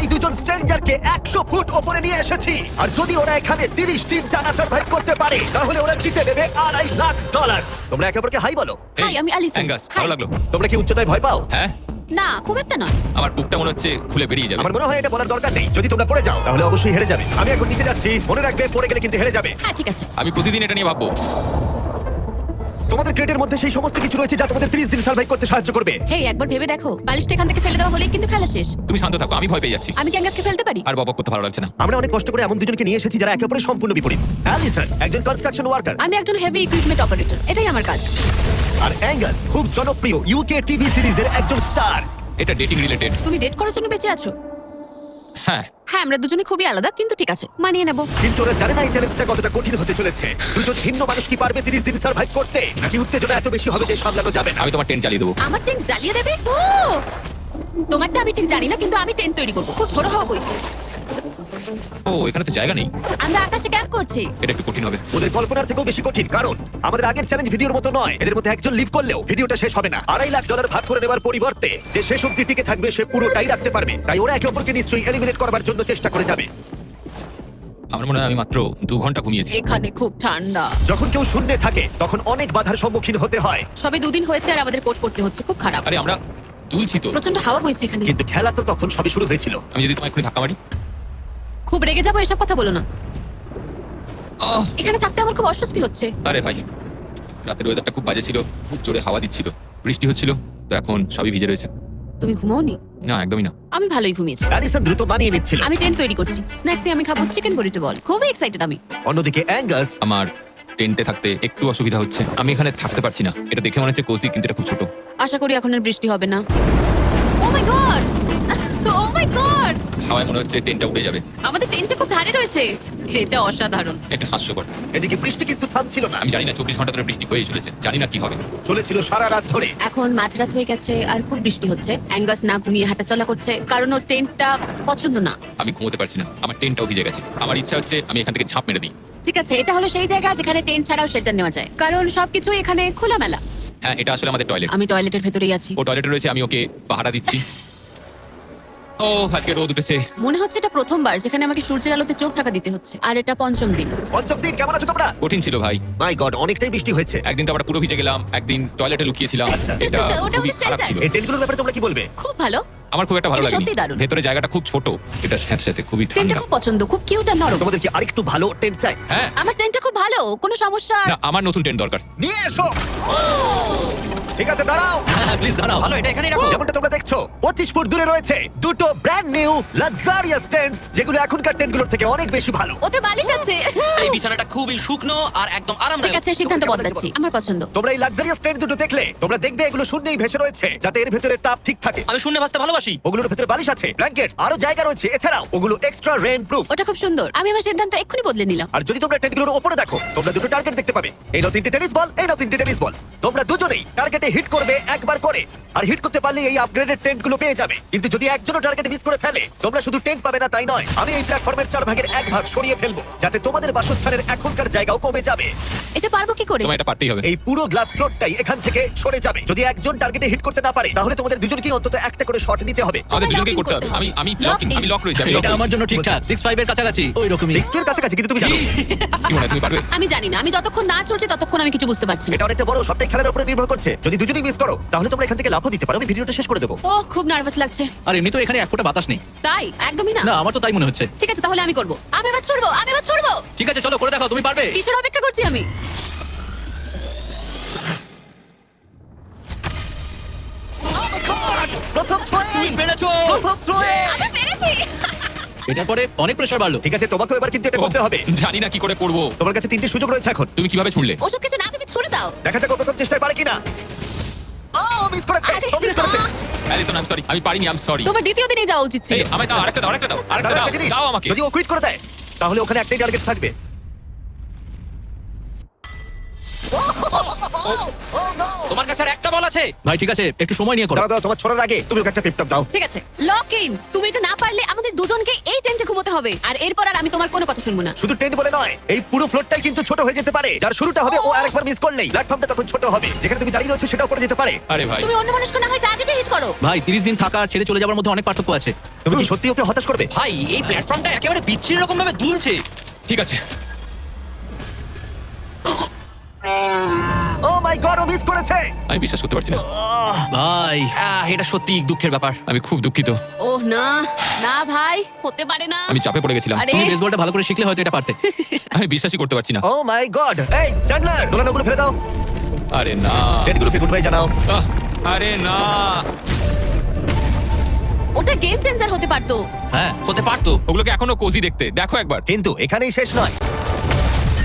এই দুজন স্ট্রেঞ্জারকে একশো ফুট ওপরে নিয়ে এসেছি। আর যদি ওরা এখানে তিরিশ দিন টানা সার্ভাইভ করতে পারে তাহলে ওরা জিতে নেবে আড়াই লাখ ডলার তোমরা একে অপরকে হাই বলো। হাই আমি অ্যালিসন অ্যাঙ্গাস ভালো লাগল। তোমরা কি উচ্চতায় ভয় পাও? হ্যাঁ। না খুব একটা নয়। আমার বুকটা মনে হচ্ছে খুলে বেরিয়ে যাবে। আমার মনে হয় এটা বলার দরকার নেই। যদি তোমরা পড়ে যাও তাহলে অবশ্যই হেরে যাবে। আমি এখন নিচে যাচ্ছি। মনে রাখবে পড়ে গেলে কিন্তু হেরে যাবে। হ্যাঁ ঠিক আছে। আমি প্রতিদিন এটা নিয়ে ভাববো। তোমাদের ক্রেটের মধ্যে সেই সমস্ত কিছু রয়েছে যা তোমাদের 30 দিন সার্ভাইভ করতে সাহায্য করবে। হেই একবার ভেবে দেখো। বালিশটা এখান থেকে ফেলে দেওয়া হলেই কিন্তু খেলা শেষ। তুমি শান্ত থাকো আমি ভয় পেয়ে যাচ্ছি। আমি ক্যাঙ্গাসকে ফেলতে পারি? আর বকবক করতে ভালো লাগছে না। আমরা অনেক কষ্ট করে এমন দুজনকে নিয়ে এসেছি যারা একে অপরের সম্পূর্ণ বিপরীত। অ্যালিসন একজন কনস্ট্রাকশন ওয়ার্কার আমি একজন হেভি ইকুইপমেন্ট অপারেটর এটাই আমার কাজ। আর অ্যাঙ্গাস খুব জনপ্রিয় ইউকে টিভি সিরিজের একজন স্টার এটা ডেটিং রিলেটেড তুমি ডেট করার জন্য বেঁচে আছো। হ্যাঁ। হ্যাঁ আমরা দুজনে খুবই আলাদা কিন্তু ঠিক আছে মানিয়ে নেব। কিন্তু ওরা জানে না এই চ্যালেঞ্জটা কতটা কঠিন হতে চলেছে। দুজন ভিন্ন মানুষ কি পারবে 30 দিন সার্ভাইভ করতে? নাকি উত্তেজনা এত বেশি হবে যে সামলানো যাবে না? আমি তোমার টেন্ট চালিয়ে দেবো। আমার টেন্ট জ্বালিয়ে দেবে? ও! তোমারটা আমি ঠিক জানি না কিন্তু আমি টেন্ট তৈরি করব। খুব ছোট হওয়া বইছে ও এখানে তো জায়গা নেই। আমরা আকাশে ক্যাম্প করছি। এটা একটু কঠিন হবে। ওদের কল্পনার থেকেও বেশি কঠিন কারণ আমাদের আগের চ্যালেঞ্জ ভিডিওর মতো নয়। এদের মধ্যে একজন লিভ করলেও ভিডিওটা শেষ হবে না। আড়াই লাখ ডলার ভাগ করে নেবার পরিবর্তে যে শেষ অব্দি টিকে থাকবে সে পুরোটাই রাখতে পারবে। তাই ওরা একে অপরকে নিশ্চয়ই এলিমিনেট করবার জন্য চেষ্টা করে যাবে। আমার মনে হয় আমি মাত্র দু ঘণ্টা ঘুমিয়েছি। এখানে খুব ঠান্ডা। যখন কেউ শূন্যে থাকে তখন অনেক বাধার সম্মুখীন হতে হয়। সবে দুদিন হয়েছে আর আমাদের কোট করতে হচ্ছে খুব খারাপ। আরে আমরা তুলছি তো। প্রচণ্ড হাওয়া বইছে এখানে। কিন্তু খেলা তো তখন সবে শুরু হয়েছিল। আমি যদি তোমায় এক্ষুনি ধাক্কা মারি। খুব রেগে যাব এসব কথা বলো না। আহ, এখানে থাকতে আমার খুব অস্বস্তি হচ্ছে। আরে ভাই রাতের ওয়েদারটা খুব বাজে ছিল খুব জোরে হাওয়া দিচ্ছিল বৃষ্টি হচ্ছিল তো এখন সবই ভিজে রয়েছে। তুমি ঘুমাওনি? না একদমই না। আমি ভালোই ঘুমিয়েছি। অ্যালিসন দ্রুত বানিয়ে নিচ্ছিল। আমি টেন্ট তৈরি করছি। স্ন্যাক্সে আমি খাব চিকেন বড়িটো বল। খুবই এক্সাইটেড আমি। অন্যদিকে অ্যাঙ্গাস আমার টেন্টে থাকতে একটু অসুবিধা হচ্ছে। আমি এখানে থাকতে পারছি না। এটা দেখে মনে হচ্ছে কোজি কিন্তু এটা খুব ছোট। আশা করি এখন আর বৃষ্টি হবে না। ও my god O my god হাওয়ায় মনে হচ্ছে উড়ে যাবে। আমাদের খুব ধারে রয়েছে। এটা অসাধারণ। এটা হাস্যকর। এদিকে বৃষ্টি কিন্তু থামছিল না। আমি জানি না চব্বিশ ঘণ্টা ধরে বৃষ্টি হয়ে চলেছে। জানি না কি হবে। চলেছিল সারা রাত ধরে। এখন মাঝরাত হয়ে গেছে আর খুব বৃষ্টি হচ্ছে। অ্যাঙ্গাস না ঘুমিয়ে হাঁটাচলা করছে কারণ ওর টেন্টটা পছন্দ না। আমি ঘুমোতে পারছি না। আমার টেন্টটাও ভিজে গেছে। আমার ইচ্ছা হচ্ছে আমি এখান থেকে ঝাঁপ মেরে দিই। ঠিক আছে এটা হলো সেই জায়গা যেখানে টেন্ট ছাড়াও শেল্টার নেওয়া যায়। কারণ সবকিছু এখানে খোলামেলা। হ্যাঁ এটা আসলে আমাদের টয়লেট আমি টয়লেটের ভেতরেই আছি। ও টয়লেটে রয়েছে আমি ওকে পাহারা দিচ্ছি। ও আজকে রোদ উঠেছে। মনে হচ্ছে এটা প্রথমবার যেখানে আমাকে সূর্যের আলোতে চোখ থাকা দিতে হচ্ছে। আর এটা পঞ্চম দিন। পঞ্চম দিন কেমন আছো তোমরা? কঠিন ছিল ভাই। মাই গড অনেকটাই বৃষ্টি হয়েছে। একদিন তো আমরা পুরো ভিজে গেলাম একদিন টয়লেটে লুকিয়েছিলাম এটা ওটা খুবই আমাদের খারাপ ছিল। এই টেন্টগুলোর ব্যাপারে তোমরা কি বলবে? খুব ভালো। আমার খুব একটা ভালো এটা লাগেনি। সত্যিই দারুণ। ভেতরে জায়গাটা খুব ছোট এটা স্যাঁতস্যাঁতে খুবই টেন্টটা ঠান্ডা। খুব পছন্দ খুব কিউট আর নরম। তোমাদের কি আরেকটু ভালো টেন্ট চাই? হ্যাঁ। আমার টেন্টটা খুব ভালো কোনো সমস্যা? না আমার নতুন টেন্ট দরকার। নিয়ে এসো! ঠিক আছে দাঁড়াও। প্লিজ দাঁড়াও। ভালো এটা এখানেই রাখো। যেমনটা তোমরা দেখছ পঁচিশ ফুট দূরে রয়েছে দুটো ব্র্যান্ড নিউ লাক্সারিয়াস টেন্টস যেগুলো এখনকার টেন্টগুলোর থেকে অনেক বেশি ভালো। ওতে বালিশ আছে। এই বিছানাটা খুবই শুকনো আর একদম ঠিক আছে সিদ্ধান্ত বদলাচ্ছি আমার পছন্দ। তোমরা এই লাক্সারিয়াস টেন্ট দুটো দেখলে তোমরা দেখবে এগুলো শূন্যেই ভেসে রয়েছে যাতে এর ভেতরে তাপ ঠিক থাকে। আমি শূন্য ভাসতে ভালোবাসি। ওগুলোর ভেতরে বালিশ আছে ব্ল্যাঙ্কেট আরও জায়গা রয়েছে এছাড়াও ওগুলো এক্সট্রা রেন প্রুফ ওটা খুব সুন্দর। আমি আমার সিদ্ধান্ত এক্ষুনি বদলে নিলাম। আর যদি তোমরা টেন্টগুলোর উপরে দেখো তোমরা দুটো টার্গেট দেখতে পাবে। এই নাও তিনটে টেনিস বল এই নাও তিনটে টেনিস বল তোমরা দুজনেই টার্গেটে হিট করবে একবার করে। আর হিট করতে পারলে এই আপগ্রেডেড টেন্টগুলো পেয়ে যাবে। কিন্তু যদি একজনও টার্গেট মিস করে ফেলে তোমরা শুধু টেন্ট পাবে না তাই নয়। আমি এই প্ল্যাটফর্মের চার ভাগের এক ভাগ সরিয়ে ফেলব যাতে তোমাদের বাসস্থানের এখনকার জায়গাও কমে যাবে। এটা পারব কি করে? তোমার এটা পারতেই হবে। এই পুরো গ্লাস ফ্লোরটাই এখান থেকে সরে যাবে। যদি একজন টার্গেটে হিট করতে না পারে তাহলে তোমাদের দুজনকেই অন্তত একটা করে শট নিতে হবে। আমাদের locking করতে হবে। আমি। আমি লকিং। আমি লক রয়েছি আমি এটা আমার জন্য ঠিকঠাক সিক্স ফাইভ এর কাছাকাছি। ওই রকমই সিক্স এর কাছাকাছি কিন্তু তুমি জানো। কি মনে হয় তুমি পারবে? আমি জানি না আমি যতক্ষণ না চলছে ততক্ষণ আমি কিছু বুঝতে পারছি না। এটা অনেকটা বড় সবটাই খেলার উপরে নির্ভর করছে। যদি দুজনেই মিস করো তাহলে তোমরা এখান থেকে লাফও দিতে পারো। আমি ভিডিওটা শেষ করে দেবো। ও খুব নার্ভাস লাগছে। আর এমনি তো এখানে এক ফোঁটা বাতাস নেই। তাই? একদমই না। না আমার তো তাই মনে হচ্ছে। ঠিক আছে তাহলে আমি করব। আমি এবার ছুড়বো আমি এবার ছুড়বো। ঠিক আছে চলো করে দেখো তুমি পারবে? কিসের অপেক্ষা করছি আমি? প্রথম থ্রোয়ে পেরেছ। প্রথম থ্রোয়ে আমি পেরেছি। এটার পরে অনেক প্রেসার বাড়লো। ঠিক আছে তোমাকেও এবার কিন্তু এটা করতে হবে। জানি না কি করে করব। তোমার কাছে তিনটে সুযোগ রয়েছে এখন। তুমি কীভাবে ছুঁড়লে? ওসব কিছু না তুমি ছুড়ে দাও। দেখা যাক ও প্রথম চেষ্টায় পারে কিনা। ও মিস করেছে ও মিস করেছে। অ্যালিসন আই সরি আমি পারিনি আই সরি তোমার দ্বিতীয় দিনেই যাওয়া উচিত ছিল। এই আমায় দাও আরেকটা দাও আরেকটা দাও আরেকটা দাও। দাও আমাকে। যদি ও কুইট করে দেয় তাহলে ওখানে একটাই টার্গেট থাকবে। তোমার কাছে আর একটা বল আছে? ভাই ঠিক আছে একটু সময় নিয়ে করো। দাঁড়াও দাঁড়াও তোমার ছড়ার আগে তুমি ওকে একটা পিপটপ দাও। ঠিক আছে। লক ইন তুমি এটা না পারলে আমাদের দুজনকে এই টেন্টে ঘুমোতে হবে। আর এরপর আর আমি তোমার কোনো কথা শুনব না। শুধু টেন্ট বলে নয় এই পুরো ফ্লোরটাই কিন্তু ছোট হয়ে যেতে পারে। যার শুরুটা হবে ও আরেকবার মিস করলেই। প্ল্যাটফর্মটা তখন ছোট হবে। যেখানে তুমি দাঁড়িয়ে রয়েছো সেটাও করে যেতে পারে। আরে ভাই। তুমি অন্য মানুষকে না হয় টার্গেটে হিট করো। ভাই তিরিশ দিন থাকা আর ছেড়ে চলে যাওয়ার মধ্যে অনেক পার্থক্য আছে। তুমি কি সত্যি ওকে হতাশ করবে? ভাই এই প্ল্যাটফর্মটা একেবারে বিচ্ছিরি রকম ভাবে দুলছে। ঠিক আছে। মাই গড ও মিস করেছে। আমি বিশ্বাস করতে পারছি না। ভাই। আহ, এটা সত্যি দুঃখের ব্যাপার। আমি খুব দুঃখিত। ওহ না না ভাই হতে পারে না। আমি চাপে পড়ে গেছিলাম। আরে। তুমি বেসবলটা ভালো করে শিখলে হয়তো এটা পারতে। আমি বিশ্বাসই করতে পারছি না। ও মাই গড এই চ্যান্ডলার দোলানোগুলো ফেলে দাও। আরে না। গুড বাই জানাও। আহ, আরে না। ওটা গেম চেঞ্জার হতে পারতো। হ্যাঁ হতে পারতো। ওগুলোকে এখনও কোজি দেখতে। দেখো একবার। কিন্তু এখানেই শেষ নয়।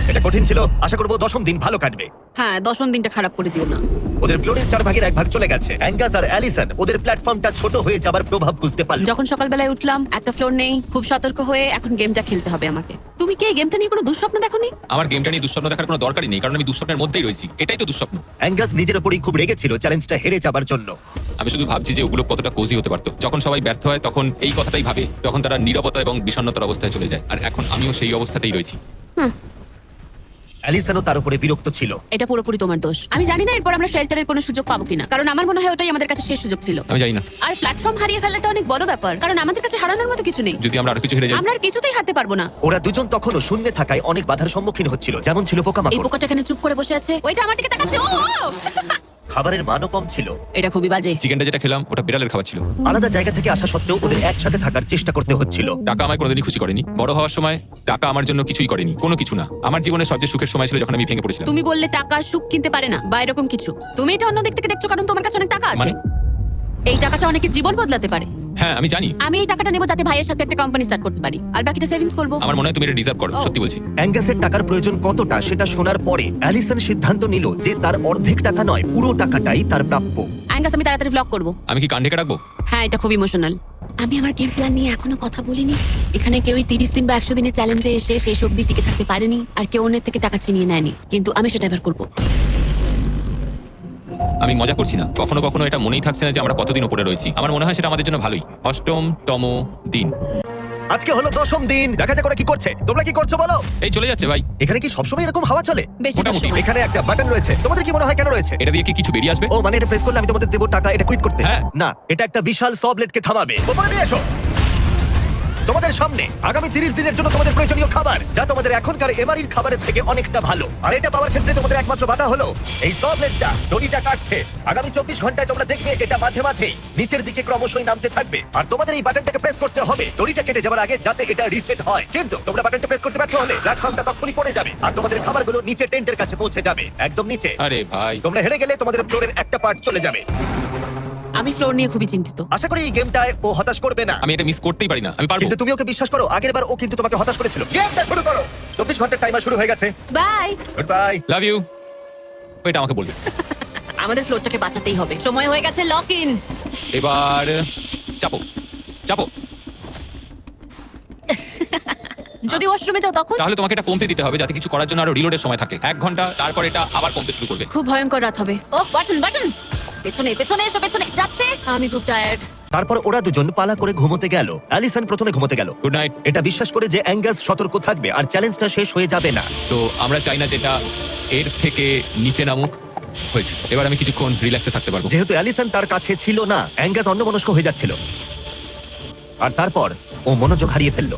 এটা কঠিন ছিল। আশা করব দশম দিন ভালো কাটবে। হ্যাঁ দশম দিনটা খারাপ করে দিও না। ওদের ফ্লোরের চার ভাগের এক ভাগ চলে গেছে। অ্যাঙ্গাস আর অ্যালিসন ওদের প্ল্যাটফর্মটা ছোট হয়ে যাবার প্রভাব বুঝতে পারল। যখন সকালবেলায় উঠলাম একটা ফ্লোর নেই খুব সতর্ক হয়ে এখন গেমটা খেলতে হবে আমাকে। তুমি কি এই গেমটা নিয়ে কোনো দুঃস্বপ্ন দেখোনি? আমার গেমটা নিয়ে দুঃস্বপ্ন দেখার কোনো দরকারই নেই কারণ আমি দুঃস্বপ্নের মধ্যেই রয়েছি। এটাই তো দুঃস্বপ্ন। অ্যাঙ্গাস নিজের উপরই খুব রেগেছিল চ্যালেঞ্জটা হেরে যাবার জন্য। আমি শুধু ভাবছি যে ওগুলো কতটা কোজি হতে পারতো। যখন সবাই ব্যর্থ হয় তখন এই কথাটাই ভাবে তখন তারা নীরবতা এবং বিষণ্ণতার অবস্থায় চলে যায়। আর এখন আমিও সেই অবস্থাতেই রয়েছি। অ্যালিসনও তার উপরে বিরক্ত ছিল। এটা পুরোপুরি তোমার দোষ। আমি জানি না এরপর আমরা শেল্টারের কোনো সুযোগ পাবো কিনা কারণ আমার মনে হয় ওটাই আমাদের কাছে শেষ সুযোগ ছিল। আমি জানি না। আর প্ল্যাটফর্ম হারিয়ে ফেলাটা অনেক বড় ব্যাপার কারণ আমাদের কাছে হারানোর মতো কিছু নেই। যদি আমরা আরও কিছু হেরে যাই। আমরা আর কিছুতেই হারতে পারব না। ওরা দুজন তখনও শূন্যে থাকায় অনেক বাধার সম্মুখীন হচ্ছিল যেমন ছিল পোকামাকড়। এই পোকাটা এখানে চুপ করে বসে আছে। ওইটা আমার দিকে তাকাচ্ছে। ও ও! খাবারের মানও কম ছিল। এটা খুবই বাজে। চিকেনটা যেটা খেলাম ওটা বিড়ালের খাবার ছিল। আলাদা জায়গা থেকে আসা সত্ত্বেও ওদের একসাথে থাকার চেষ্টা করতে হচ্ছিল। টাকা আমায় কোনোদিনই খুশি করেনি। বড় হওয়ার সময় টাকা আমার জন্য কিছুই করেনি। কোনো কিছু না। আমার জীবনে সবচেয়ে সুখের সময় ছিল যখন আমি ভেঙে পড়েছিলাম। তুমি বললে টাকা সুখ কিনতে পারে না বা এরকম কিছু। তুমি এটা অন্য দিক থেকে দেখছ কারণ তোমার কাছে অনেক টাকা আছে। মানে? এই টাকাটা অনেকের জীবন বদলাতে পারে। হ্যাঁ আমি জানি। আমি এই টাকাটা নেব যাতে ভাইয়ের সাথে একটা কোম্পানি স্টার্ট করতে পারি। আর বাকিটা সেভিংস করব। আমার মনে হয় তুমি এটা ডিজার্ভ করো সত্যি বলছি। অ্যাঙ্গাসের টাকার প্রয়োজন কতটা সেটা শোনার পরে অ্যালিসন সিদ্ধান্ত নিল যে তার অর্ধেক টাকা নয় পুরো টাকাটাই তার প্রাপ্য। অ্যাঙ্গাস আমি তাড়াতাড়ি ব্লগ করব। আমি কি কান ঢেকে রাখব হ্যাঁ এটা খুব ইমোশনাল আমি আমার গেম প্ল্যান নিয়ে এখনও কথা বলিনি। এখানে কেউই তিরিশ দিন বা একশো দিনের চ্যালেঞ্জে এসে সেই অব্দি টিকে থাকতে পারেনি আর কেউ অন্যের থেকে টাকা ছিনিয়ে নেয়নি। কিন্তু আমি সেটা এবার করব। আমি মজা করছি না। কখনো কখনো এটা মনেই থাকছে না যে আমরা কতদিন উপরে রয়েছি। আমার মনে হয় সেটা আমাদের জন্য ভালোই। অষ্টম তম দিন। আজকে হলো দশম দিন। দেখা যাক ওরা কি করছে। তোমরা কি করছ বলো? এই চলে যাচ্ছে ভাই। এখানে কি সবসময় এরকম হাওয়া চলে? মোটামুটি। এখানে একটা বাটন রয়েছে। তোমাদের কি মনে হয় কেন রয়েছে? এটা দিয়ে কি কিছু বেরিয়ে আসবে? ও মানে এটা প্রেস করলে আমি তোমাদের দেবো টাকা এটা কুইট করতে। হ্যাঁ। না এটা একটা বিশাল সবলেটকে থামাবে। ওপরে নিয়ে এসো। তোমাদের সামনে আগামী তিরিশ দিনের জন্য তোমাদের প্রয়োজনীয় খাবার যা তোমাদের এখনকার এমআরির খাবারের থেকে অনেকটা ভালো। আর এটা পাওয়ার ক্ষেত্রে তোমাদের একমাত্র বাধা হলো এই সবলেটটা দড়িটা কাটছে। আগামী চব্বিশ ঘন্টায় তোমরা দেখবে এটা মাঝে মাঝে নিচের দিকে ক্রমশই নামতে থাকবে। আর তোমাদের এই বাটনটাকে প্রেস করতে হবে দড়িটা কেটে যাওয়ার আগে যাতে এটা রিসেট হয়। কিন্তু তোমরা বাটনটা প্রেস করতে ব্যর্থ হলে প্ল্যাটফর্মটা তখনই পড়ে যাবে আর তোমাদের খাবারগুলো নিচে টেন্টের কাছে পৌঁছে যাবে একদম নিচে। আরে ভাই। তোমরা হেরে গেলে তোমাদের ফ্লোরের একটা পার্ট চলে যাবে। আমি ফ্লোর নিয়ে খুবই চিন্তিত। আশা করি এই গেমটায় ও হতাশ করবে না। আমি এটা মিস করতেই পারি না আমি পারব। কিন্তু তুমি ওকে বিশ্বাস করো আগের বার ও কিন্তু তোমাকে হতাশ করেছিল। গেমটা শুরু করো। চব্বিশ ঘণ্টার টাইমার শুরু হয়ে গেছে। Bye good bye love you এটা আমাকে বলবে। আমাদের ফ্লোরটাকে বাঁচাতেই হবে। সময় হয়ে গেছে লক ইন এবার চাপো। চাপো। যদি ওয়াশরুমে যাও তখন? তাহলে তোমাকে এটা কমতে দিতে হবে যাতে কিছু করার জন্য আরও রিলোডের সময় থাকে। এক ঘণ্টা তারপর এটা আবার কমতে শুরু করবে। খুব ভয়ঙ্কর রাত হবে। ও বাটন বাটন পেছনে পেছনে এসো পেছনে। যাচ্ছে? আমি খুব টায়ার্ড তারপর ওরা দুজন পালা করে ঘুমোতে গেল। অ্যালিসন প্রথমে ঘুমোতে গেল। গুড নাইট এটা বিশ্বাস করে যে অ্যাঙ্গাস সতর্ক থাকবে আর চ্যালেঞ্জটা শেষ হয়ে যাবে না। তো আমরা চাই না যেটা এর থেকে নিচে নামুক। হয়েছে। এবার আমি কিছুক্ষণ রিল্যাক্সে থাকতে পারব। যেহেতু অ্যালিসন তার কাছে ছিল না অ্যাঙ্গাস অন্যমনস্ক হয়ে যাচ্ছিল। আর তারপর ও মনোযোগ হারিয়ে ফেলল।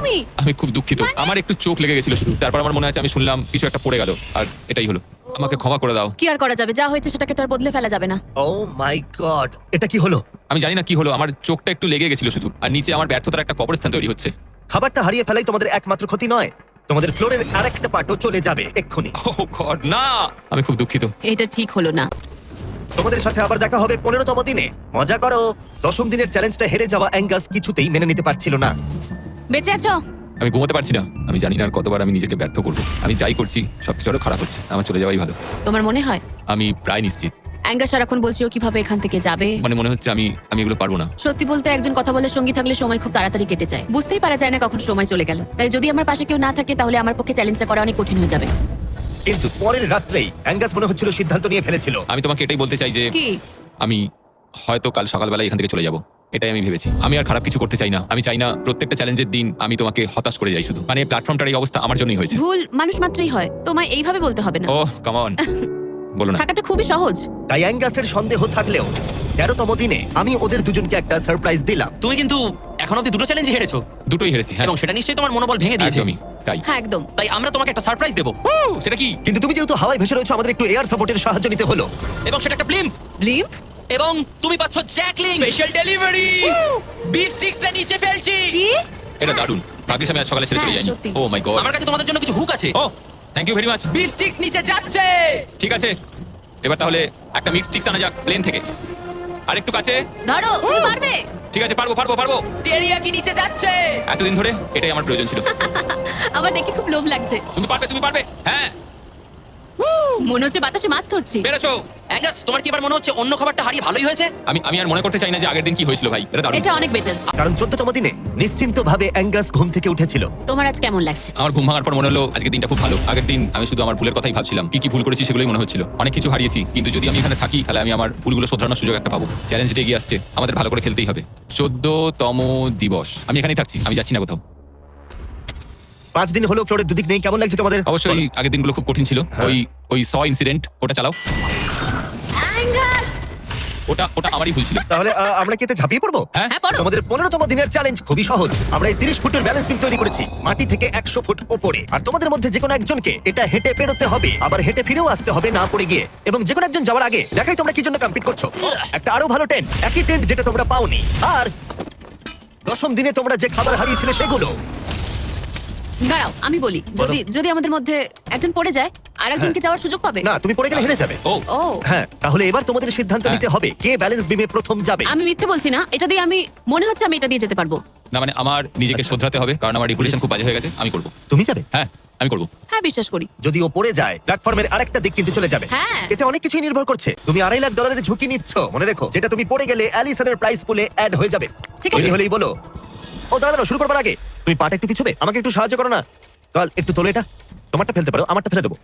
তুমি? আমি খুব দুঃখিত। আমার একটু চোখ লেগে গেছিল শুধু। তারপর আমার মনে আছে আমি শুনলাম কিছু একটা পড়ে গেল। আর এটাই হলো। আমাকে ক্ষমা করে দাও। কি আর করা যাবে? যা হয়েছে সেটাকে তো আর বদলে ফেলা যাবে না। ও মাই গড এটা কি হলো? আমি জানি না কি হলো। আমার চোখটা একটু লেগে গেছিল শুধু। আর নিচে আমার ব্যর্থতার একটা কবরস্থান তৈরি হচ্ছে। খাবারটা হারিয়ে ফেলাই তোমাদের একমাত্র ক্ষতি নয়। তোমাদের ফ্লোরের আরেকটা পার্টও চলে যাবে এক্ষুনি। ও গড না! আমি খুব দুঃখিত। এটা ঠিক হলো না। তোমাদের সাথে আবার দেখা হবে পনেরোতম দিনে। মজা করো। দশম দিনের চ্যালেঞ্জটা হেরে যাওয়া অ্যাঙ্গাস কিছুতেই মেনে নিতে পারছিল না। বেঁচে আছো? আমি ঘুমোতে পারছি না। আমি জানি না আর কতবার আমি নিজেকে ব্যর্থ করব। আমি যাই করছি সবকিছু আরও খারাপ হচ্ছে। আমার চলে যাওয়াই ভালো। তোমার মনে হয়? আমি প্রায় নিশ্চিত। অ্যাঙ্গাস সারাক্ষণ বলছি ও কীভাবে এখান থেকে যাবে? মানে মনে হচ্ছে আমি আমি এগুলো পারব না। সত্যি বলতে একজন কথা বলে সঙ্গী থাকলে সময় খুব তাড়াতাড়ি কেটে যায়। বুঝতেই পারা যায় না কখন সময় চলে গেল। তাই যদি আমার পাশে কেউ না থাকে তাহলে আমার পক্ষে চ্যালেঞ্জটা করা অনেক কঠিন হয়ে যাবে। কিন্তু পরের রাত্রেই অ্যাঙ্গাস মনে হচ্ছিল সিদ্ধান্ত নিয়ে ফেলেছিল। আমি তোমাকে এটাই বলতে চাই যে কি? আমি হয়তো কাল সকালবেলা এখান থেকে চলে যাব। এটাই আমি ভেবেছি। আমি আর খারাপ কিছু করতে চাই না। আমি চাই না প্রত্যেকটা চ্যালেঞ্জের দিন আমি তোমাকে হতাশ করে যাই শুধু। মানে প্ল্যাটফর্মটার এই অবস্থা আমার জন্যই হয়েছে। ভুল মানুষ মাত্রই হয়। তোমায় এইভাবে বলতে হবে না। ও কামন বলো না। থাকাটা খুবই সহজ। তাই অ্যাঙ্গাসের সন্দেহ থাকলেও তেরোতম দিনে আমি ওদের দুজনকে একটা সারপ্রাইজ দিলাম। তুমি কিন্তু এখন অব্দি দুটো চ্যালেঞ্জে হেরেছো। দুটোই হেরেছি হ্যাঁ। এবং সেটা নিশ্চয়ই তোমার মনোবল ভেঙে দিয়েছে। একদমই তাই। হ্যাঁ একদম। তাই আমরা তোমাকে একটা সারপ্রাইজ দেবো। সেটা কি? কিন্তু তুমি যেহেতু হাওয়ায় ভেসে রয়েছো আমাদের একটু এয়ার সাপোর্টের সাহায্য নিতে হলো। এবং সেটা একটা ব্লিম্প লিম্প এবং তুমি পাচ্ছ Jack Link's special delivery beef স্টিক্সটা নিচে ফেলছি! কি? এটা দারুণ। ভাগ্যিস আমি আজ সকালে ছেড়ে চলে হ্যাঁ, যাইনি। সত্যি। ও মাই গড আমার কাছে তোমাদের জন্য কিছু হুক আছে। ও thank you very much beef sticks নিচে যাচ্ছে! ঠিক আছে। এবার তাহলে একটা মিট স্টিক্স আনা যাক প্লেন থেকে। আর একটু কাছে। ধরো তুমি পারবে? ঠিক আছে পারব পারব পারব। টেরিয়াকি নিচে যাচ্ছে! এতদিন ধরে এটাই আমার প্রয়োজন ছিল। আমার দেখে খুব লোভ লাগছে। তুমি পারবে তুমি পারবে। হ্যাঁ। মনে হচ্ছে বাতাসে মাছ ধরছি। পেরেছ অ্যাঙ্গাস তোমার কি এবার মনে হচ্ছে অন্য খাবারটা হারিয়ে ভালোই হয়েছে? আমি আমি আর মনে করতে চাই না যে আগের দিন কি হয়েছিল ভাই। এটা দারুণ। এটা অনেক বেটার কারণ চোদ্দতম দিনে নিশ্চিন্ত ভাবে অ্যাঙ্গাস ঘুম থেকে উঠেছিল। তোমার আজ কেমন লাগছে? আমার ঘুম ভাঙার পর মনে হলো আজকের দিনটা খুব ভালো। আগের দিন আমি শুধু আমার ভুলের কথাই ভাবছিলাম। কি কি ভুল করেছি সেগুলোই মনে হচ্ছিল। অনেক কিছু হারিয়েছি কিন্তু যদি আমি এখানে থাকি তাহলে আমি আমার ভুলগুলো শোধরানোর সুযোগ একটা পাবো। চ্যালেঞ্জটা এগিয়ে আসছে। আমাদের ভালো করে খেলতেই হবে। চোদ্দতম দিবস। আমি এখানেই থাকছি আমি যাচ্ছি না কোথাও। পাঁচ দিন হলো ফ্লোরের দুদিক নেই। কেমন লাগছে তোমাদের? অবশ্যই আগের দিনগুলো খুব কঠিন ছিল। হ্যাঁ। ওই ওই স ইনসিডেন্ট ওটা চালাও। ওটা ওটা আমারই ভুল ছিল। তাহলে আহ, আমরা কি এতে ঝাঁপিয়ে পড়ব? হ্যাঁ। হ্যাঁ পড়ো। তোমাদের পনেরোতম দিনের চ্যালেঞ্জ খুবই সহজ। আমরা এই তিরিশ ফুটের ব্যালেন্স বিম তৈরি করেছি। মাটি থেকে একশো ফুট ওপরে আর তোমাদের মধ্যে যে কোনো একজনকে এটা হেঁটে পেরোতে হবে। আবার হেঁটে ফিরেও আসতে হবে না পড়ে গিয়ে। এবং যে কোনো একজন যাওয়ার আগে দেখাই তোমরা কি জন্য কমপ্লিট করছ। একটা আরও ভালো টেন্ট একই টেন্ট যেটা তোমরা পাওনি। আর দশম দিনে তোমরা যে খাবার হারিয়েছিলে সেগুলো। দাঁড়াও আমি বলি যদি যদি আমাদের মধ্যে একজন পড়ে যায় আর একজনকে যাওয়ার সুযোগ পাবে? না তুমি পড়ে গেলে হেরে যাবে। ও। ও হ্যাঁ তাহলে এবার তোমাদের সিদ্ধান্ত হ্যাঁ। নিতে হবে কে ব্যালেন্স বিমে প্রথম যাবে। আমি মিথ্যে বলছি না এটা দিয়ে আমি মনে হচ্ছে আমি এটা দিয়ে যেতে পারব। না মানে আমার নিজেকে আচ্ছা। শোধরাতে হবে কারণ আমার রেপুটেশন খুব বাজে হয়ে গেছে আমি করব। তুমি যাবে? হ্যাঁ আমি করব। হ্যাঁ বিশ্বাস করি। যদি ও পড়ে যায় প্ল্যাটফর্মের আরেকটা দিক কিন্তু চলে যাবে। হ্যাঁ। এতে অনেক কিছুই নির্ভর করছে। তুমি আড়াই লাখ ডলারের ঝুঁকি নিচ্ছ মনে রেখো যেটা তুমি পড়ে গেলে অ্যালিসনের প্রাইস পুলে অ্যাড হয়ে যাবে। ঠিক আছে। হলেই বলো। ও দাঁড়া শুরু করবার আগে। তুমি পাটা একটু পিছবে? আমাকে একটু সাহায্য করো না। চল একটু তোলো এটা। তোমারটা ফেলতে পারো আমারটা ফেলে দেবো।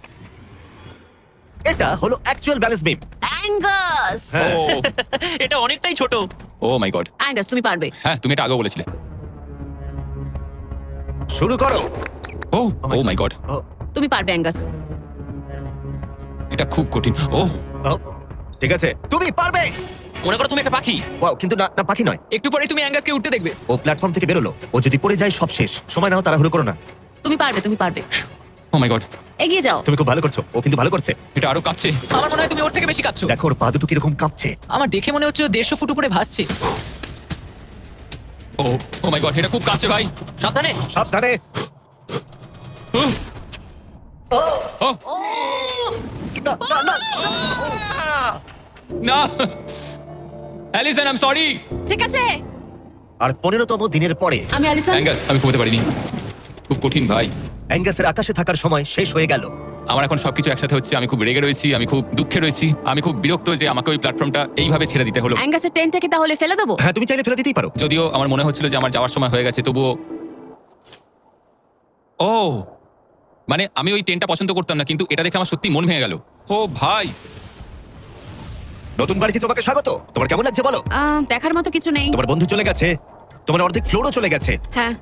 এটা হলো অ্যাকচুয়াল ব্যালেন্স বিম অ্যাঙ্গাস হ্যাঁ। ও। এটা অনেকটাই ছোট। ও মাই গড। অ্যাঙ্গাস তুমি পারবে। হ্যাঁ তুমি এটা আগেও বলেছিলে। শুরু করো। Oh Oh oh my god. ও তুমি পারবে অ্যাঙ্গাস এটা খুব কঠিন। ও। ও, ঠিক আছে। তুমি পারবে। মনে করো তুমি একটা পাখি। ওয়াও কিন্তু না না পাখি নয়। একটু পরে তুমি অ্যাঙ্গাসকে উঠতে দেখবে। ও প্ল্যাটফর্ম থেকে বেরোলো। ও যদি পড়ে যায় সব শেষ। সময় নাও তাড়াহুড়ো করো না। তুমি পারবে তুমি পারবে। ও মাই গড এগিয়ে যাও। তুমি খুব ভালো করছ। ও কিন্তু ভালো করছে। এটা আরও কাঁপছে। আমার মনে হয় তুমি ওর থেকে বেশি কাঁপছো। দেখো ওর পা দুটো কীরকম কাঁপছে। আমার দেখে মনে হচ্ছে ও দেড়শো ফুট উপরে ভাসছে। ও ও মাই গড এটা খুব কাঁপছে ভাই। সাবধানে। সাবধানে। উহ, ও। ও না না না। না। অ্যালিসন আই এম সরি ঠিক আছে। আর পনেরোতম দিনের পরে আমি অ্যালিসন অ্যাঙ্গাস আমি ঘুমোতে পারিনি। খুব কঠিন ভাই। অ্যাঙ্গাসের আকাশে থাকার সময় শেষ হয়ে গেল। আমার এখন সবকিছু একসাথে হচ্ছে আমি খুব রেগে রয়েছি আমি খুব দুঃখে রয়েছি আমি খুব বিরক্ত যে আমাকে ওই প্ল্যাটফর্মটা এইভাবে ছেড়ে দিতে হলো। অ্যাঙ্গাসের টেন্টটা কি তাহলে ফেলে দেবো? হ্যাঁ তুমি চাইলে ফেলে দিতেই পারো। যদিও আমার মনে হচ্ছিল যে আমার যাওয়ার সময় হয়ে গেছে তবুও ও মানে আমি ওই টেনটা পছন্দ করতাম না কিন্তু এটা দেখে আমার সত্যি মন ভেঙে গেল। ও ভাই নতুন বাড়িতে তোমাকে স্বাগত। তোমার কেমন লাগছে বলো? আহ, দেখার মতো কিছু নেই। তোমার বন্ধু চলে গেছে। তোমার অর্ধেক ফ্লোরও চলে গেছে। হ্যাঁ।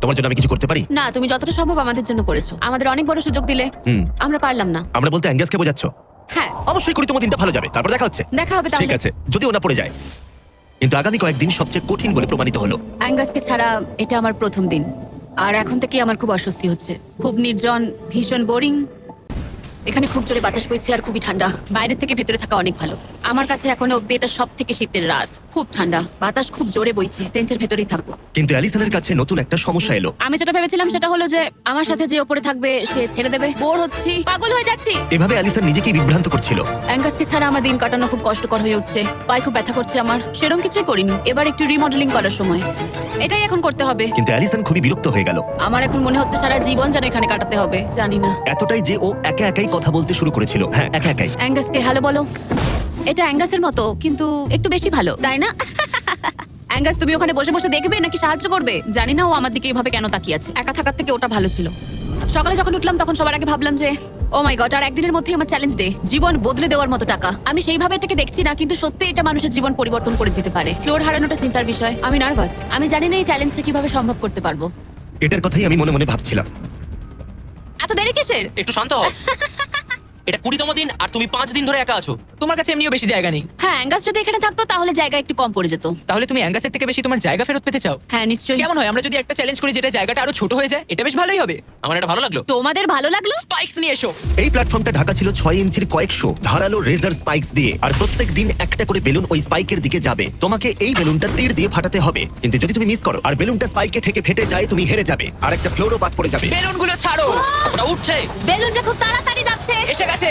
তোমার জন্য আমি কিছু করতে পারি? না তুমি যতটা সম্ভব আমাদের জন্য করেছ। আমাদের অনেক বড় সুযোগ দিলে। হুম। আমরা পারলাম না। আমরা বলতে অ্যাঙ্গাসকে বোঝাচ্ছ? হ্যাঁ। অবশ্যই করি তোমার দিনটা ভালো যাবে। তারপর দেখা হচ্ছে। দেখা হবে ঠিক তাহলে আছে যদি ওনা পড়ে যায়। কিন্তু আগামী কয়েকদিন সবচেয়ে কঠিন বলে প্রমাণিত হলো। অ্যাঙ্গাসকে ছাড়া এটা আমার প্রথম দিন। আর এখন থেকে আমার খুব অস্বস্তি হচ্ছে। খুব নির্জন ভীষণ বোরিং এখানে খুব জোরে বাতাস বইছে আর খুবই ঠান্ডা। বাইরের থেকে ভেতরে থাকা অনেক ভালো। আমার কাছে এখন অব্দি এটা সব থেকে শীতের রাত। খুব ঠান্ডা। বাতাস খুব জোরে বইছে। টেন্টের ভেতরেই থাকব। কিন্তু অ্যালিসনের কাছে নতুন একটা সমস্যা এলো। আমি যেটা ভেবেছিলাম সেটা হলো যে আমার সাথে যে ওপরে থাকবে সে ছেড়ে দেবে। বোর হচ্ছি। পাগল হয়ে যাচ্ছি। এভাবে অ্যালিসন নিজেকেই বিভ্রান্ত করছিল। অ্যাঙ্গাসকে ছাড়া আমার দিন কাটানো খুব কষ্টকর হয়ে উঠছে। পায়ে খুব ব্যথা করছে আমার। সেরকম কিছুই করিনি। এবার একটু রিমডেলিং করার সময়। এটাই এখন করতে হবে। কিন্তু অ্যালিসন খুবই বিরক্ত হয়ে গেল। আমার এখন মনে হচ্ছে সারা জীবন যেন এখানে কাটাতে হবে। জানি না। এতটাই যে ও একা একাই কথা বলতে শুরু করেছিল। হ্যাঁ একা একাই। অ্যাঙ্গাসকে হ্যালো বলো। এটা অ্যাঙ্গাসের মতো কিন্তু একটু বেশি ভালো তাই না? অ্যাঙ্গাস তুমি ওখানে বসে বসে দেখবে নাকি সাহায্য করবে? জানি না ও আমার দিকে এভাবে কেন তাকিয়ে আছে। একা থাকার থেকে ওটা ভালো ছিল। সকালে যখন উঠলাম তখন সবার আগে ভাবলাম যে ও মাই গড আর একদিনের মধ্যে আমার চ্যালেঞ্জ ডে জীবন বদলে দেওয়ার মতো টাকা। আমি সেইভাবে এটাকে দেখছি না কিন্তু সত্যি এটা মানুষের জীবন পরিবর্তন করে দিতে পারে। ফ্লোর হারানোটা চিন্তার বিষয়। আমি নার্ভাস আমি জানি না এই চ্যালেঞ্জটা কীভাবে সম্ভব করতে পারব। এটার কথাই আমি মনে মনে ভাবছিলাম। এত দেরি কিসের? একটু শান্ত হও। এটা কুড়িতম দিন আর তুমি পাঁচ দিন ধরে একা আছো। তোমার কাছে এমনিও বেশি জায়গা নেই। হ্যাঁ অ্যাঙ্গাস যদি এখানে থাকতো তাহলে জায়গা একটু কম পড়ে যেত। তাহলে তুমি অ্যাঙ্গাসের থেকে বেশি তোমার জায়গা ফেরত পেতে চাও? হ্যাঁ নিশ্চয়ই। কেমন হয়? আমরা যদি একটা চ্যালেঞ্জ করি যেটা জায়গাটা আরও ছোট হয়ে যায় এটা বেশ ভালোই হবে। আমার এটা ভালো লাগল। তোমাদের ভালো লাগল? স্পাইক্স নিয়ে এসো। এই প্ল্যাটফর্মটা ঢাকা ছিল ছয় ইঞ্চির কয়েকশো ধারালো রেজার স্পাইকস দিয়ে। আর প্রত্যেক দিন একটা করে বেলুন ওই স্পাইকের দিকে যাবে। তোমাকে এই বেলুনটা তীর দিয়ে ফাটাতে হবে। কিন্তু যদি তুমি মিস করো আর বেলুনটা স্পাইকে ঠেকে ফেটে যায় তুমি হেরে যাবে। আর একটা ফ্লোরও বাদ পড়ে যাবে। বেলুনগুলো ছাড়ো। ওটা উঠছে। বেলুনটা খুব তাড়াতাড়ি যাচ্ছে। এসে গেছে।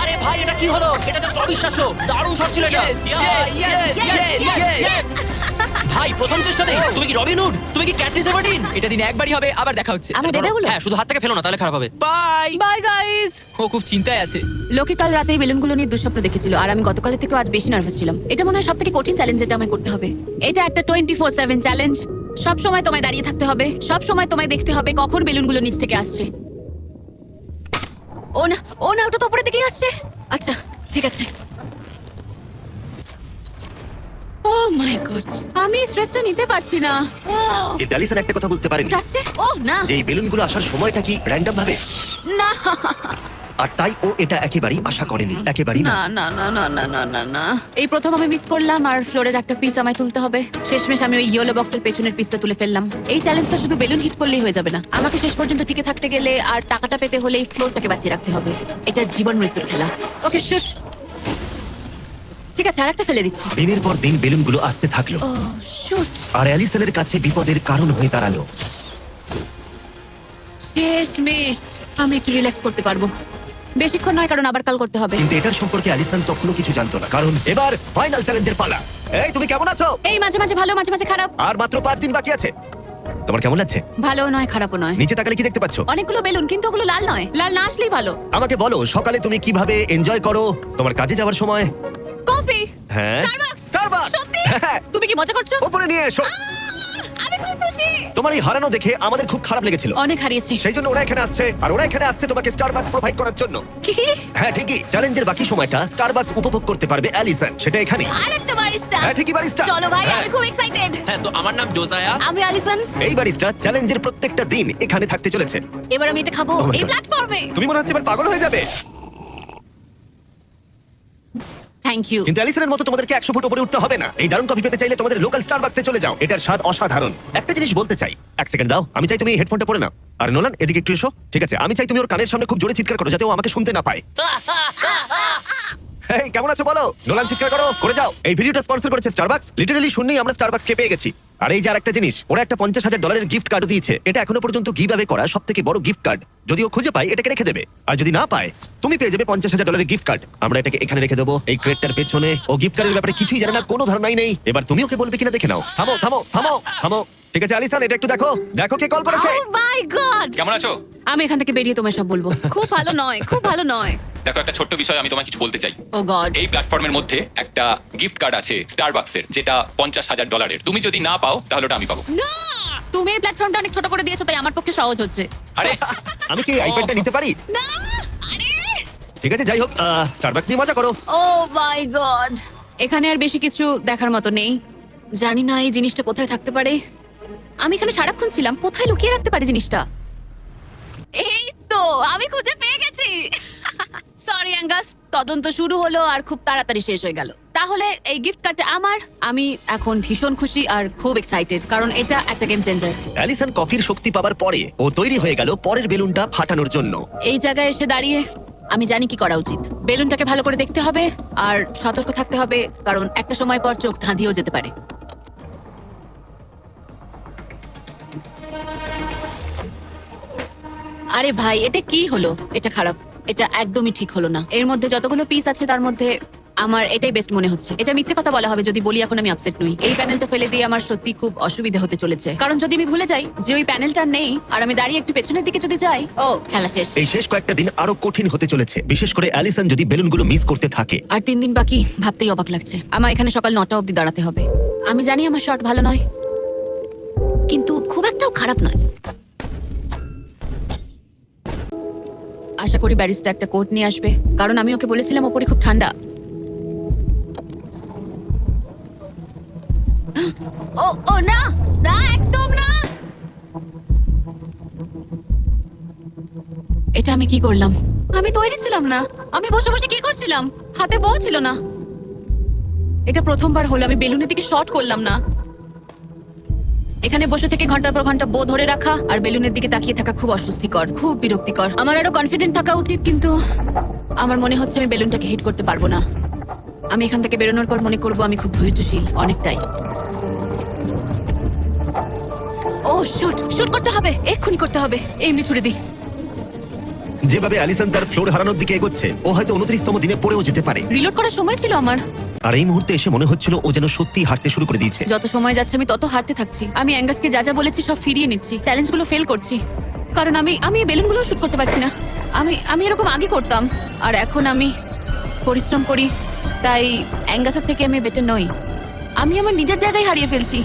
আরে ভাই এটা কি হলো? এটা জাস্ট অবিশ্বাস্য। দারুণ শট ছিল এটা। Yes, Yeah, yes, yes, yes, yes, yes, yes. ভাই প্রথম চেষ্টাতেই তুমি কি রবিন হুড তুমি কি ক্যাটরিস এভারডিন এটা দিন একবারই হবে আবার দেখা হচ্ছে। আমার দেবে ওগুলো হ্যাঁ শুধু হাত থেকে ফেলো না তাহলে খারাপ হবে। বাই বাই গাইস ও খুব চিন্তায় আছে। লোকে কাল রাতে বেলুনগুলো নিয়ে দুঃস্বপ্ন দেখেছিল আর আমি গতকালের থেকেও আজ বেশি নার্ভাস ছিলাম। এটা মনে হয় সব থেকে কঠিন চ্যালেঞ্জ যেটা আমায় করতে হবে। এটা একটা টোয়েন্টি ফোর সেভেন চ্যালেঞ্জ সব সময় তোমায় দাঁড়িয়ে থাকতে হবে সব সময় তোমায় দেখতে হবে কখন বেলুনগুলো নিচ থেকে আসছে। ও না ও না ওটা তো উপরের দিকেই আসছে। আচ্ছা ঠিক আছে। ও মাই গড আমি স্ট্রেসটা নিতে পারছি না। কিন্তু অ্যালিসন একটা কথা বুঝতে পারেনি আসছে? ও না। যে এই বেলুনগুলো আসার সময়টা কি র্যান্ডম ভাবে? না। আর তাই ও এটা একেবারেই আশা করেনি একেবারেই না। না না না না না না না না। এই প্রথম আমি মিস করলাম আর ফ্লোরের একটা পিস আমায় তুলতে হবে। শেষমেশ আমি ওই ইয়েলো বক্সের পেছনের পিসটা তুলে ফেললাম। এই চ্যালেঞ্জটা শুধু বেলুন হিট করলেই হয়ে যাবে না। আমাকে শেষ পর্যন্ত টিকে থাকতে গেলে আর টাকাটা পেতে হলে এই ফ্লোরটাকে বাঁচিয়ে রাখতে হবে। এটা জীবন মৃত্যুর খেলা। ওকে শুট ঠিক আছে আর একটা ফেলে দিচ্ছি। দিনের পর দিন বেলুনগুলো আসতে থাকল। ও শুট আর অ্যালিসনের কাছে বিপদের কারণ হয়ে দাঁড়াল। শেষমেশ আমি একটু রিল্যাক্স করতে পারব। বেশিক্ষণ নয় কারণ আবার কাল করতে হবে। কিন্তু এটার সম্পর্কে অ্যালিসন তখনও কিছু জানতো না। কারণ এবার ফাইনাল চ্যালেঞ্জের পালা। এই তুমি কেমন আছো? এই মাঝে মাঝে ভালো মাঝে মাঝে খারাপ। আর মাত্র পাঁচ দিন বাকি আছে। তোমার কেমন লাগছে? ভালো নয় খারাপও নয়। নিচে তাকালে কি দেখতে পাচ্ছ? অনেকগুলো বেলুন কিন্তু ওগুলো লাল নয়। লাল না আসলেই ভালো। আমাকে বলো সকালে তুমি কীভাবে এনজয় করো? তোমার কাজে যাওয়ার সময়? কফি! হ্যাঁ! Starbucks! সত্যি? হ্যাঁ। তুমি কি মজা করছ? উপরে নিয়ে এসো। খুব খুশি। তোমার এই হারানো দেখে আমাদের খুব খারাপ লেগেছিল। অনেক হারিয়েছি। সেই জন্য ওরা এখানে আসছে আর ওরা এখানে আসছে তোমাকে স্টারবাক্স প্রোভাইড করার জন্য। কি? হ্যাঁ ঠিকই। চ্যালেঞ্জের বাকি সময়টা স্টারবাক্স উপভোগ করতে পারবে অ্যালিসন সেটা এখানে। আর একটা বারিস্টা হ্যাঁ ঠিকই বারিস্টা চলো ভাই হ্যাঁ, আমি খুব এক্সাইটেড হ্যাঁ তো আমার নাম জোজায়া আমি আলিসন এই বারিস্টা চ্যালেঞ্জের প্রত্যেকটা দিন এখানে থাকতে চলেছে। এবার আমি এটা খাব Oh my এই God. প্ল্যাটফর্মে তুমি মনে হচ্ছে এবার পাগল হয়ে যাবে। থ্যাংক ইউ কিন্তু অ্যালিসনের মতো তোমাদেরকে একশো ফুট উপরে উঠতে হবে না। এই দারুণ কফি পেতে চাইলে তোমাদের লোকাল স্টারবাক্সে চলে যাও। এটার স্বাদ অসাধারণ। একটা জিনিস বলতে চাই। এক সেকেন্ড দাও। আমি চাই তুমি হেডফোনটা পরে নাও। আর নোলান, এদিকে একটু এসো। ঠিক আছে, আমি চাই তুমি ওর কানের সামনে খুব জোরে চিৎকার করো যাতে ও আমাকে শুনতে না পায়। এই, কেমন আছো বলো? নোলান, চিৎকার করো। করে যাও। এই ভিডিওটা স্পন্সর করেছে স্টারবাক্স লিটারালি শুনলেই আমরা স্টারবাক্স পেয়ে গেছি। আর এই যে আরেকটা জিনিস ওরা একটা পঞ্চাশ হাজার ডলারের গিফট কার্ড দিয়েছে। এটা এখনও পর্যন্ত গিভ করা সব থেকে বড় গিফট কার্ড যদি ও খুঁজে পায় এটাকে রেখে দেবে। আর যদি না পায় তুমি পেয়ে যাবে পঞ্চাশ হাজার ডলারের গিফট কার্ড আমরা এটাকে এখানে রেখে দেবো এই ক্রেটটার পেছনে। ও গিফট কার্ডের ব্যাপারে কিছুই জানে না কোনো ধারণাই নেই। এবার তুমি ওকে বলবে কিনা দেখে নাও। থামো থামো থামো থামো। ঠিক আছে আলিসান এটা একটু দেখো। দেখো কে কল করেছে। মাই গড কেমন আছো? আমি এখান থেকে বেরিয়ে তোমায় সব বলব। খুব ভালো নয় খুব ভালো নয়। দেখো একটা ছোট্ট বিষয় আমি তোমায় কিছু বলতে চাই। Oh God. এই প্ল্যাটফর্মের মধ্যে একটা গিফট কার্ড আছে স্টারবাক্সের যেটা পঞ্চাশ হাজার ডলারের তুমি যদি না পাও তাহলে ওটা আমি পাবো। না! তুমি এই প্ল্যাটফর্মটা অনেক ছোট করে দিয়েছ তাই আমার পক্ষে সহজ হচ্ছে। আরে! আমি কি আইপ্যাডটা নিতে পারি? না! আরে! ঠিক আছে যাই হোক স্টারবাক্স নিয়ে মজা করো। Oh my God! এখানে আর বেশি কিছু দেখার মতো নেই। জানি না এই জিনিসটা কোথায় থাকতে পারে। আমি এখানে সারাক্ষণ ছিলাম কোথায় লুকিয়ে রাখতে পারি জিনিসটা? এই তো আমি খুঁজে পেয়ে গেছি। সরি অ্যাঙ্গাস তদন্ত শুরু হলো আর খুব তাড়াতাড়ি শেষ হয়ে গেল। তাহলে এই গিফট কার্ডটা আমার? আমি এখন ভীষণ খুশি আর খুব এক্সাইটেড কারণ এটা একটা গেম চেঞ্জার অ্যালিসন কফির শক্তি পাবার পরে ও তৈরি হয়ে গেল পরের বেলুনটা ফাটানোর জন্য। এই জায়গায় এসে দাঁড়িয়ে আমি জানি কি করা উচিত। বেলুনটাকে ভালো করে দেখতে হবে আর সতর্ক থাকতে হবে কারণ একটা সময় পর চোখ ধাঁধিয়েও যেতে পারে। আরে ভাই এটা কি হলো? এটা খারাপ। এটা একদমই ঠিক হলো না। এর মধ্যে যতগুলো পিস আছে তার মধ্যে আমার এটাই বেস্ট মনে হচ্ছে। এটা মিথ্যে কথা বলা হবে যদি বলি এখন আমি আপসেট নই। এই প্যানেলটা ফেলে দিয়ে আমার সত্যি খুব অসুবিধা হতে চলেছে। কারণ যদি আমি ভুলে যাই যে ওই প্যানেলটা নেই আর আমি দাঁড়িয়ে একটু পেছনের দিকে যদি যাই ও খেলা শেষ। এই শেষ কয়েকটা দিন আরও কঠিন হতে চলেছে। বিশেষ করে অ্যালিসন যদি বেলুনগুলো মিস করতে থাকে। আর তিন দিন বাকি ভাবতেই অবাক লাগছে। আমার এখানে সকাল নটা অবধি দাঁড়াতে হবে। আমি জানি আমার শট ভালো নয়। কিন্তু খুব একটাও খারাপ নয়। আশা করি ব্যারিস্টা একটা কোট নিয়ে আসবে। কারণ আমি ওকে বলেছিলাম ওপরে খুব ঠান্ডা। ও ও, না! না, একদম না! এটা আমি কি করলাম? আমি তৈরি ছিলাম না। আমি বসে বসে কি করছিলাম? হাতে বউ ছিল না। এটা প্রথমবার হলো, আমি বেলুনের দিকে শর্ট করলাম না। এখানে বসে থেকে ঘণ্টার পর ঘণ্টা বো ধরে রাখা আর বেলুনের দিকে তাকিয়ে থাকা খুব অস্বস্তিকর খুব বিরক্তিকর। আমার আরও কনফিডেন্ট থাকা উচিত কিন্তু আমার মনে হচ্ছে আমি বেলুনটাকে হিট করতে পারব না। আমি এখান থেকে বেরোনোর পর মনে করব আমি খুব ধৈর্যশীল অনেকটাই। ও শুট শুট করতে হবে এক্ষুনি করতে হবে। এমনি ছুড়ে দিই। যেভাবে অ্যালিসন তার ফ্লোর হারানোর দিকে এগোচ্ছে ও হয়তো উনত্রিশতম দিনে পড়েও যেতে পারে। রিলোড করার সময় ছিল আমার। আর এই মুহূর্তে এসে মনে হচ্ছিল ও যেন সত্যি হাঁটতে শুরু করে দিয়েছে। যত সময় যাচ্ছে আমি তত হারতে থাকছি। আমি অ্যাঙ্গাসকে যা যা বলেছি সব ফিরিয়ে নিচ্ছি। চ্যালেঞ্জগুলো ফেল করছি। কারণ আমি আমি বেলুনগুলো শুট করতে পারছি না। আমি আমি এরকম আগে করতাম। আর এখন আমি পরিশ্রম করি, তাই অ্যাঙ্গাসের থেকে আমি বেটার নই। আমি আমার নিজের জায়গায় হারিয়ে ফেলছি।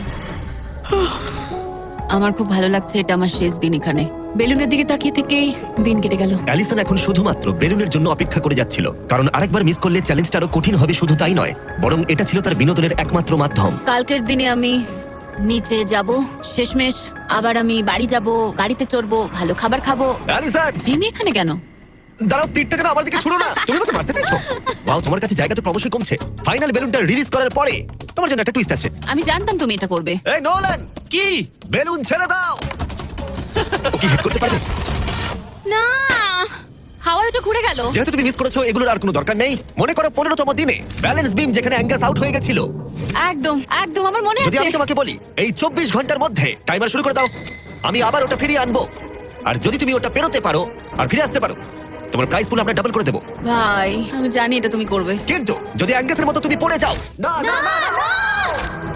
আমার খুব ভালো লাগছে এটা আমার শেষ দিন এখানে। বেলুনের দিকে তাকিয়ে থেকেই দিন কেটে গেল। অ্যালিসন এখন শুধুমাত্র বেলুনের জন্য অপেক্ষা করে যাচ্ছিল কারণ আরেকবার মিস করলে চ্যালেঞ্জটা আরও কঠিন হবে শুধু তাই নয় বরং এটা ছিল তার বিনোদনের একমাত্র মাধ্যম। কালকের দিনে আমি নিচে যাব শেষমেশ আবার আমি বাড়ি যাব গাড়িতে চড়বো ভালো খাবার খাব। অ্যালিসন! জিমি এখানে কেন? দাঁড়াও তীরটা কেন আমার দিকে ছুড়ো না। তুমি আমাকে মারতে চাইছো? ওয়াও তোমার কাছে জায়গা তো ক্রমশই কমছে। ফাইনাল বেলুনটা রিলিজ করার পরে তোমার জন্য একটা টুইস্ট আছে। আমি জানতাম তুমি এটা করবে। এই নোলান! কি? বেলুন ছেড়ে দাও! ও কি হিট করতে পারবে? না! হাওয়ায় ওটা ঘুরে গেল। যেহেতু তুমি মিস করেছ এগুলোর আর কোনো দরকার নেই। মনে করো পনেরোতম দিনে ব্যালেন্স বিম যেখানে অ্যাঙ্গাস আউট হয়ে গেছিল। একদম একদম আমার মনে যদি আছে। আমি তোমাকে বলি এই চব্বিশ ঘণ্টার মধ্যে টাইমার শুরু করে দাও। আমি আবার ওটা ফিরিয়ে আনব। আর যদি তুমি ওটা পেরোতে পারো আর ফিরে আসতে পারো তোমার প্রাইস পুল আমরা ডাবল করে দেবো। ভাই আমি জানি এটা তুমি করবে। কিন্তু যদি অ্যাঙ্গাসের মতো তুমি পড়ে যাও না না, না।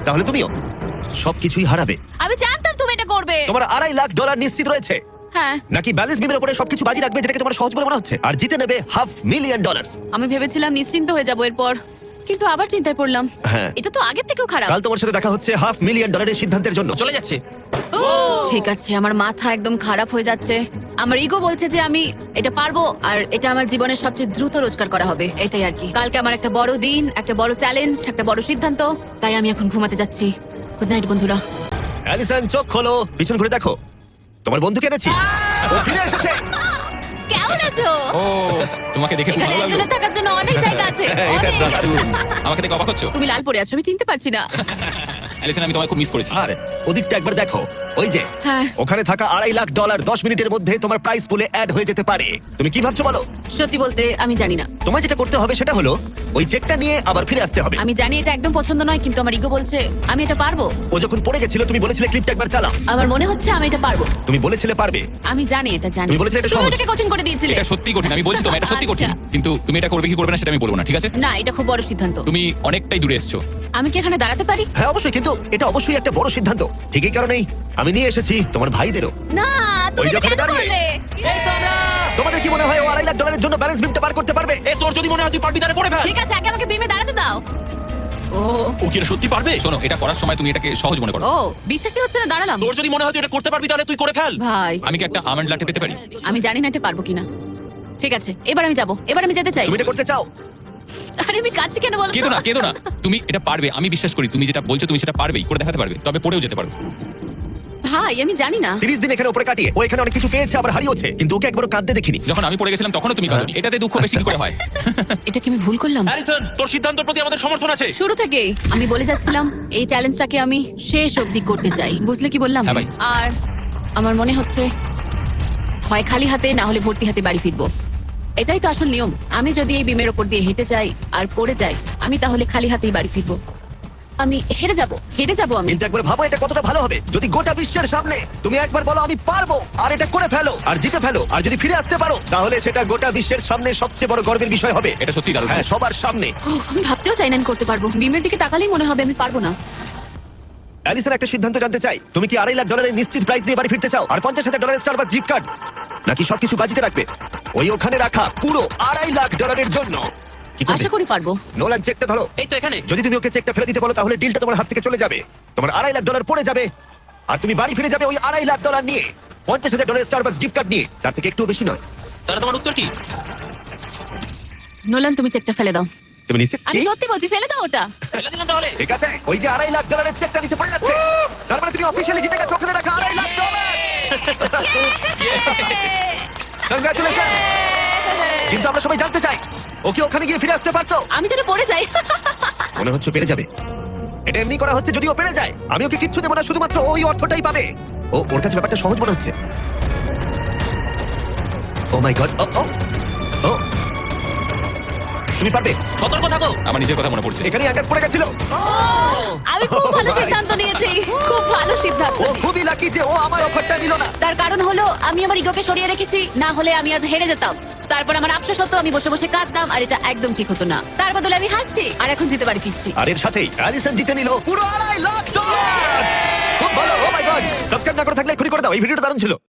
তাহলে তুমিও। সবকিছুই হারাবে। আমি জানতাম তুমি এটা করবে। তোমার আড়াই লাখ ডলার নিশ্চিত রয়েছে। হ্যাঁ। নাকি ব্যালেন্স বিমের উপরে সবকিছু বাজি রাখবে যেটাকে তোমার সহজ বলে মনে হচ্ছে? আর জিতে নেবে হাফ মিলিয়ন ডলার আমি ভেবেছিলাম নিশ্চিন্ত হয়ে যাব এরপর কিন্তু আবার চিন্তায় পড়লাম। হ্যাঁ। এটা তো আগের থেকেও খারাপ। কাল তোমার সাথে দেখা হচ্ছে হাফ মিলিয়ন ডলারের সিদ্ধান্তের জন্য। চলে যাচ্ছে। ঠিক আছে আমার মাথা একদম খারাপ হয়ে যাচ্ছে। আমার ইগো বলছে যে আমি এটা পারব আর এটা আমার জীবনের সবচেয়ে দ্রুত রোজগার করা হবে। এটাই আর কি। কালকে আমার একটা বড় দিন একটা বড় চ্যালেঞ্জ একটা বড় সিদ্ধান্ত তাই আমি এখন ঘুমাতে যাচ্ছি। গুড নাইট বন্ধুরা। অ্যালিসন চোখ খোলো পিছন ঘুরে দেখো। তোমার বন্ধু এনেছি। ও ফিরে এসেছে। কেমন আছো? ও তোমাকে দেখে খুব এখানে ভালো লাগল। একজনের থাকার জন্য অনেক জায়গা আছে। এটা অনেক। দারুণ। আমাকে দেখে অবাক হচ্ছ? তুমি লাল পরে আছো আমি চিনতে পারছি না। অ্যালিসন আমি তোমায় খুব মিস করেছি। আর ওদিকটা একবার দেখো। ওই যে হ্যাঁ। ওখানে থাকা আড়াই লাখ ডলার দশ মিনিটের মধ্যে তোমার প্রাইস পুলে অ্যাড হয়ে যেতে পারে। তুমি কি ভাবছ বলো? সত্যি বলতে আমি জানি না। তোমার যেটা করতে হবে সেটা হলো ওই চেকটা নিয়ে আবার ফিরে আসতে হবে। আমি জানি এটা একদম পছন্দ নয় কিন্তু আমার ইগো বলছে আমি এটা পারব? ও যখন পড়ে গেছিল তুমি বলেছিলে ক্লিপটা একবার চালাও। আমার মনে হচ্ছে আমি এটা পারব। তুমি বলেছিলে পারবে। আমি জানি এটা জানি। তুমি বলেছিলে এটা তুমি সহজ। এটাকে কঠিন করে দিয়েছিলে। এটা সত্যি কঠিন আমি বলছি তো এটা সত্যি কঠিন। আচ্ছা। কিন্তু তুমি এটা করবে কি করবে না সেটা আমি বলব না ঠিক আছে? না এটা খুব বড় সিদ্ধান্ত। তুমি অনেকটাই দূরে এসছো। আমি কি এখানে দাঁড়াতে পারি? হ্যাঁ অবশ্যই কিন্তু এটা অবশ্যই একটা বড় সিদ্ধান্ত। ঠিক এই কারণেই আমি নিয়ে এসেছি তোমার ভাইদেরও। না তুমি ওই কেন দাঁড়িয়ে। করলে? তোমাদের কি মনে হয় ও আড়াই লাখ ডলারের জন্য ব্যালেন্স বিমটা পার করতে পারবে? এ তোর যদি মনে হয় তুই পারবি তাহলে করে ফেল। ঠিক আছে আগে আমাকে বিমে দাঁড়াতে দাও। ও ও কি এটা সত্যি পারবে? শোনো এটা করার সময় তুমি এটাকে সহজ মনে করো। ও বিশ্বাসই হচ্ছে না দাঁড়ালাম। তোর যদি মনে হয় তুই এটা করতে পারবি তাহলে তুই করে ফেল। ভাই। আমি কি একটা আমন্ড লাটে পেতে পারি? আমি জানি না এটা পারব কিনা। ঠিক আছে এবার আমি যাব এবার আমি যেতে চাই। তুমি এটা করতে চাও? আরে আমি কাছে কেন বলো কেঁদো না কেঁদো না। তুমি এটা পারবে আমি বিশ্বাস করি। তুমি যেটা বলছো তুমি সেটা পারবেই করে দেখাতে পারবে তবে পড়েও যেতে পারবে। ভাই আমি জানি না। তিরিশ দিন এখানে উপরে কাটিয়ে ও এখানে অনেক কিছু পেয়েছে আবার হারিয়েছে কিন্তু ওকে একবারও কাঁদতে দেখিনি। যখন আমি পড়ে গেছিলাম তখনও তুমি কাঁদোনি। এটাতে দুঃখ বেশি কি করে হয়? এটা কি আমি ভুল করলাম? হ্যারিসন তোর সিদ্ধান্তের প্রতি আমাদের সমর্থন আছে। শুরু থেকেই আমি বলে যাচ্ছিলাম এই চ্যালেঞ্জটাকে আমি শেষ অবধি করতে চাই। বুঝলে কি বললাম? হ্যাঁ ভাই। আর আমার মনে হচ্ছে হয় খালি হাতে না হলে ভর্তি হাতে বাড়ি ফিরবো। এটাই তো আসল নিয়ম। আমি যদি এই বিমের ওপর দিয়ে হেঁটে যাই আর পড়ে যাই আমি তাহলে খালি হাতেই বাড়ি ফিরবো। আমি হেরে যাব হেরে যাব আমি। কিন্তু একবার ভাবো এটা কতটা ভালো হবে। যদি গোটা বিশ্বের সামনে তুমি একবার বলো আমি পারব আর এটা করে ফেলো আর জিতে ফেলো আর যদি ফিরে আসতে পারো তাহলে সেটা গোটা বিশ্বের সামনে সবচেয়ে বড় গর্বের বিষয় হবে। এটা সত্যি দারুণ। হ্যাঁ সবার সামনে। উফ, আমি ভাবতেও চাই না আমি করতে পারব। বিমের দিকে তাকালেই মনে হবে আমি পারব না। অ্যালিসন একটা সিদ্ধান্ত জানতে চাই। তুমি কি আড়াই লাখ ডলারের নিশ্চিত প্রাইস নিয়ে বাড়ি ফিরতে চাও? আর পঞ্চাশ হাজার ডলারের স্টার গিফট কার্ড নাকি সবকিছু বাজিতে রাখবে? ওই ওখানে রাখা পুরো আড়াই লাখ ডলারের জন্য। কি করবে? আশা করি পারব। নোলান চেকটা ধরো। এই তো এখানে। যদি তুমি ওকে চেকটা ফেলে দিতে বলো তাহলে ডিলটা তোমার হাত থেকে চলে যাবে। তোমার আড়াই লাখ ডলার পড়ে যাবে। আর তুমি বাড়ি ফিরে যাবে ওই আড়াই লাখ ডলার নিয়ে। পঞ্চাশ হাজার ডলারের স্টার গিফট কার্ড নিয়ে। তার থেকে একটু বেশি নয়। তাহলে তোমার উত্তর কি? নোলান তুমি চেকটা ফেলে দাও। তুমি নিশ্চিত আমি কি? সত্যি বলছি ফেলে দাও ওটা। ফেলে দিলাম তাহলে। ঠিক আছে ওই যে আড়াই লাখ ডলারের চেকটা নিচে পড়ে যাচ্ছে। তার মানে তুমি অফিসিয়ালি জিতে গেছো ওখানে রাখা আড়াই লাখ ডলার। কংগ্রাচুলেশন কিন্তু আমরা সবাই জানতে চাই ও কি ওখানে গিয়ে ফিরে আসতে পারতো? আমি যেন পড়ে যাই। মনে হচ্ছে পেরে যাবে। এটা এমনি করা হচ্ছে যদি ও পেরে যায়। আমি ওকে কিচ্ছু দেবো না শুধুমাত্র ওই অর্থটাই পাবে। ও ওর কাছে ব্যাপারটা সহজ মনে হচ্ছে। ও মাই গড ও তুমি পারবে? সতর্ক থাকো। আমার নিজের কথা মনে পড়ছে। এখানেই আকাশ পড়ে গেছিল। আমি খুব ভালো সিদ্ধান্ত নিয়েছি। খুব ভালো সিদ্ধান্ত ও খুবই লাকি যে ও আমার অফারটা নিল না। তার কারণ হলো আমি আমার ইগোকে সরিয়ে রেখেছি না হলে আমি আজ হেরে যেতাম। তারপর আমার আফসোস হতো আমি বসে বসে কাঁদতাম আর এটা একদম ঠিক হতো না। তার বদলে আমি হাসছি আর এখন জিতে পারি ফিরছি। আর এর সাথেই অ্যালিসন জিতে নিল পুরো আড়াই লাখ ডলার খুব ভালো ও মাই গড সাবস্ক্রাইব না করে থাকলে এক্ষুনি করে দাও এই ভিডিওটা দারুণ ছিল।